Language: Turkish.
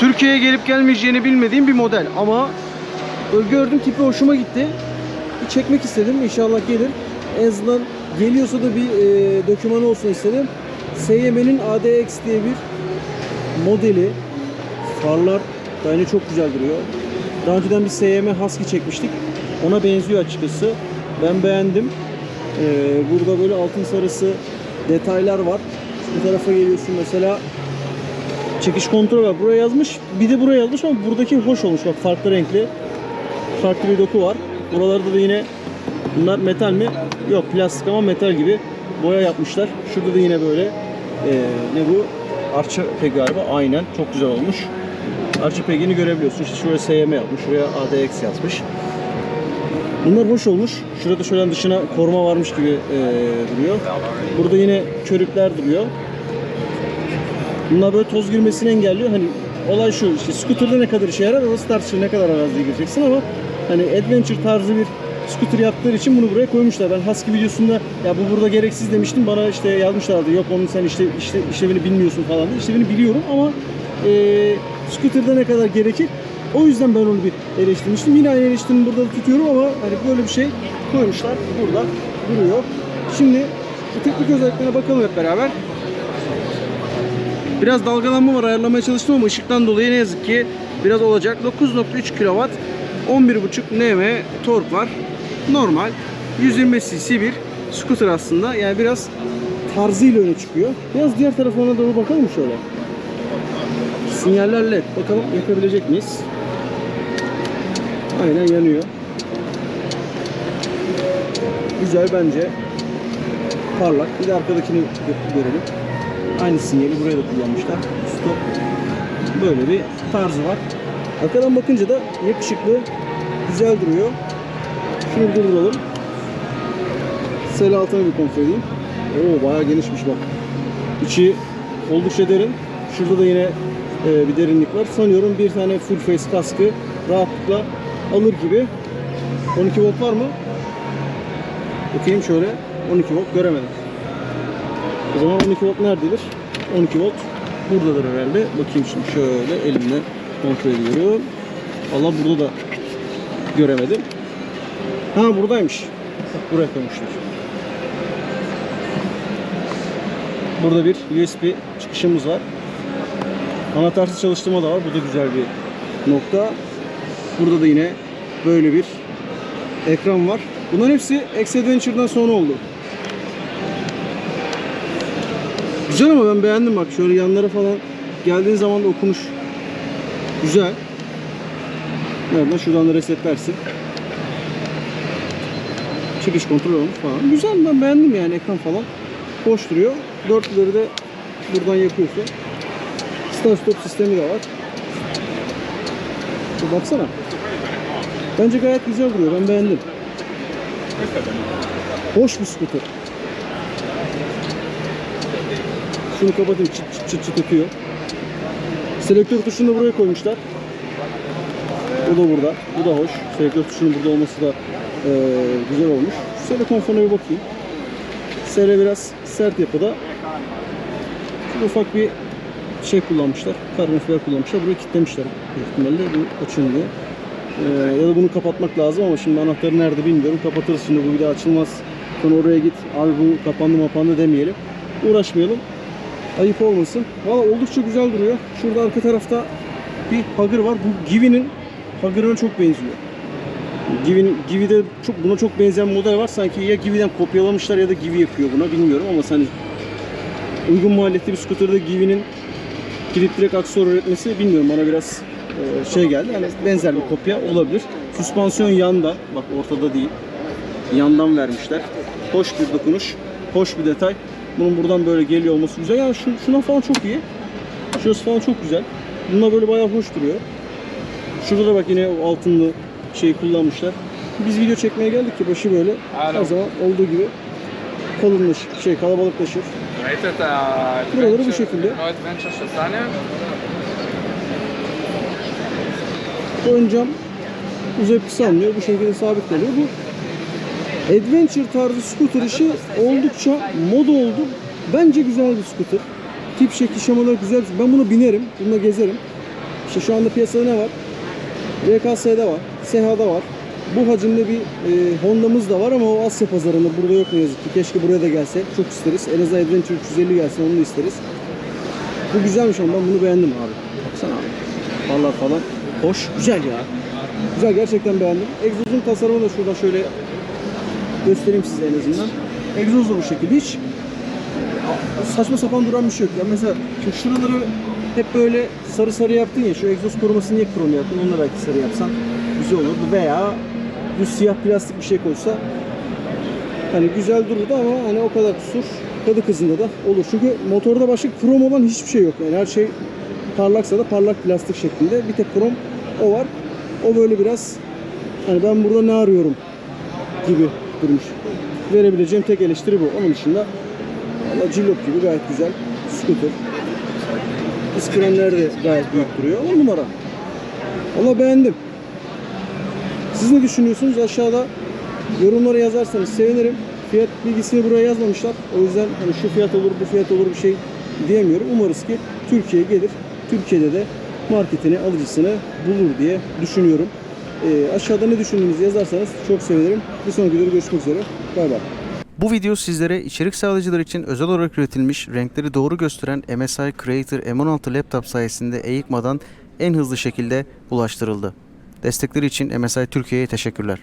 Türkiye'ye gelip gelmeyeceğini bilmediğim bir model ama gördüm tipi hoşuma gitti. Bir çekmek istedim. İnşallah gelir. En azından geliyorsa da bir e, dokümanı olsun istedim. SYM'nin ADX diye bir modeli. Farlar da yine çok güzel duruyor. Daha önceden bir SYM Husky çekmiştik. Ona benziyor açıkçası. Ben beğendim. Ee, burada böyle altın sarısı detaylar var. Bu tarafa geliyorsun mesela çekiş kontrol var. Buraya yazmış. Bir de buraya yazmış ama buradaki hoş olmuş. Bak farklı renkli. Farklı bir doku var. Buralarda da yine bunlar metal mi? Yok plastik ama metal gibi boya yapmışlar. Şurada da yine böyle ee, ne bu? Arça peg galiba. Aynen. Çok güzel olmuş. Arça pegini görebiliyorsun. İşte şuraya SYM yapmış. Şuraya ADX yazmış. Bunlar hoş olmuş. Şurada şöyle dışına koruma varmış gibi eee, duruyor. Burada yine körükler duruyor. Bunlar böyle toz girmesini engelliyor. Hani olay şu işte scooter'da ne kadar işe yarar orası tartışılır ne kadar araziye gireceksin ama hani adventure tarzı bir scooter yaptıkları için bunu buraya koymuşlar. Ben Husky videosunda ya bu burada gereksiz demiştim. Bana işte yazmışlardı yok onun sen işte, işte işlevini bilmiyorsun falan diye. İşlevini biliyorum ama eee scooter'da ne kadar gerekir o yüzden ben onu bir eleştirmiştim. Yine aynı eleştirimi burada da tutuyorum ama hani böyle bir şey koymuşlar. Burada duruyor. Şimdi teknik özelliklerine bakalım hep beraber. Biraz dalgalanma var ayarlamaya çalıştım ama ışıktan dolayı ne yazık ki biraz olacak. 9.3 kW 11.5 Nm tork var. Normal 125 cc bir scooter aslında. Yani biraz tarzıyla öne çıkıyor. Biraz diğer tarafına doğru bakalım şöyle? Sinyaller led. Bakalım yakabilecek miyiz? Aynen yanıyor. Güzel bence. Parlak. Bir de arkadakini gö- görelim. Aynı sinyali buraya da kullanmışlar. Stop. Böyle bir tarzı var. Arkadan bakınca da yakışıklı, güzel duruyor. Şunu durduralım. Sel altına bir kontrol edeyim. Oo bayağı genişmiş bak. İçi oldukça derin. Şurada da yine e, bir derinlik var. Sanıyorum bir tane full face kaskı rahatlıkla alır gibi. 12 volt var mı? Bakayım şöyle. 12 volt göremedim. O zaman 12 volt nerededir? 12 volt buradadır herhalde. Bakayım şimdi şöyle elimle kontrol ediyorum. Allah burada da göremedim. Ha buradaymış. Buraya koymuşlar. Burada bir USB çıkışımız var. Anahtarsız çalıştırma da var. Bu da güzel bir nokta. Burada da yine böyle bir ekran var. Bunların hepsi X Adventure'dan sonra oldu. Güzel ama ben beğendim bak şöyle yanlara falan geldiğin zaman da okunuş güzel. Nereden şuradan da resetlersin. Çekiş kontrol olmuş falan. Güzel ben beğendim yani ekran falan. Hoş duruyor. Dörtlüleri de buradan yapıyorsun. Start stop sistemi de var. Bir baksana. Bence gayet güzel duruyor. Ben beğendim. Hoş bir scooter. Şunu kapatayım çıt çıt çıt çıt ötüyor. Selektör tuşunu da buraya koymuşlar. O da burada. Bu da hoş. Selektör tuşunun burada olması da eee, güzel olmuş. Şu sele konforuna bir bakayım. Sele biraz sert yapıda. Şurada ufak bir şey kullanmışlar. Karbon fiber kullanmışlar. Burayı kilitlemişler. Büyük bu açılmıyor. Ee, ya da bunu kapatmak lazım ama şimdi anahtarı nerede bilmiyorum. Kapatırız şimdi bu bir daha açılmaz. Sonra oraya git. Abi bu kapandı mapandı demeyelim. Uğraşmayalım. Ayıp olmasın. Valla oldukça güzel duruyor. Şurada arka tarafta bir Hugger var. Bu Givi'nin Hugger'ına çok benziyor. Givi'nin Givi'de çok buna çok benzeyen model var. Sanki ya Givi'den kopyalamışlar ya da Givi yapıyor buna bilmiyorum ama hani uygun maliyetli bir scooter'da Givi'nin gidip direkt aksesuar üretmesi bilmiyorum bana biraz e, şey geldi. Yani benzer bir kopya olabilir. Süspansiyon yanda. Bak ortada değil. Yandan vermişler. Hoş bir dokunuş. Hoş bir detay. Bunun buradan böyle geliyor olması güzel. Yani şu, şuna falan çok iyi. Şurası falan çok güzel. Bununla böyle bayağı hoş duruyor. Şurada da bak yine altınlı şeyi kullanmışlar. Biz video çekmeye geldik ki başı böyle her zaman olduğu gibi kalınlaşır, şey kalabalıklaşır. Buraları bu şekilde. Ön cam uzayıp kısalmıyor. Bu şekilde sabit kalıyor. Bu adventure tarzı scooter işi oldukça moda oldu. Bence güzel bir scooter. Tip şekli şemaları güzel. Ben bunu binerim. Bununla gezerim. İşte şu anda piyasada ne var? RKS'de var, SEHA'da var. Bu hacimde bir e, Honda'mız da var ama o Asya pazarında burada yok ne yazık ki. Keşke buraya da gelse. Çok isteriz. En azından Adventure 350 gelse onu da isteriz. Bu güzelmiş ama ben bunu beğendim abi. Baksana abi. Farlar falan. Hoş, güzel ya. Güzel gerçekten beğendim. Egzozun tasarımı da şuradan şöyle göstereyim size en azından. Egzoz da bu şekilde hiç saçma sapan duran bir şey yok. Ya mesela şimdi şuraları hep böyle sarı sarı yaptın ya şu egzoz korumasını niye krom yaptın onu da belki sarı yapsan güzel olurdu veya düz siyah plastik bir şey koysa hani güzel dururdu ama hani o kadar kusur kadı kızında da olur. Çünkü motorda başka krom olan hiçbir şey yok. Yani her şey parlaksa da parlak plastik şeklinde. Bir tek krom o var. O böyle biraz hani ben burada ne arıyorum gibi durmuş. Verebileceğim tek eleştiri bu. Onun dışında Valla cillop gibi gayet güzel. Scooter. Disk frenleri de gayet büyük duruyor. 10 numara. Valla beğendim. Siz ne düşünüyorsunuz? Aşağıda yorumlara yazarsanız sevinirim. Fiyat bilgisini buraya yazmamışlar. O yüzden hani şu fiyat olur, bu fiyat olur bir şey diyemiyorum. Umarız ki Türkiye'ye gelir. Türkiye'de de marketini, alıcısını bulur diye düşünüyorum. Ee, aşağıda ne düşündüğünüzü yazarsanız çok sevinirim. Bir sonraki videoda görüşmek üzere. Bay bay. Bu video sizlere içerik sağlayıcılar için özel olarak üretilmiş, renkleri doğru gösteren MSI Creator M16 laptop sayesinde eğikmadan en hızlı şekilde ulaştırıldı. Destekleri için MSI Türkiye'ye teşekkürler.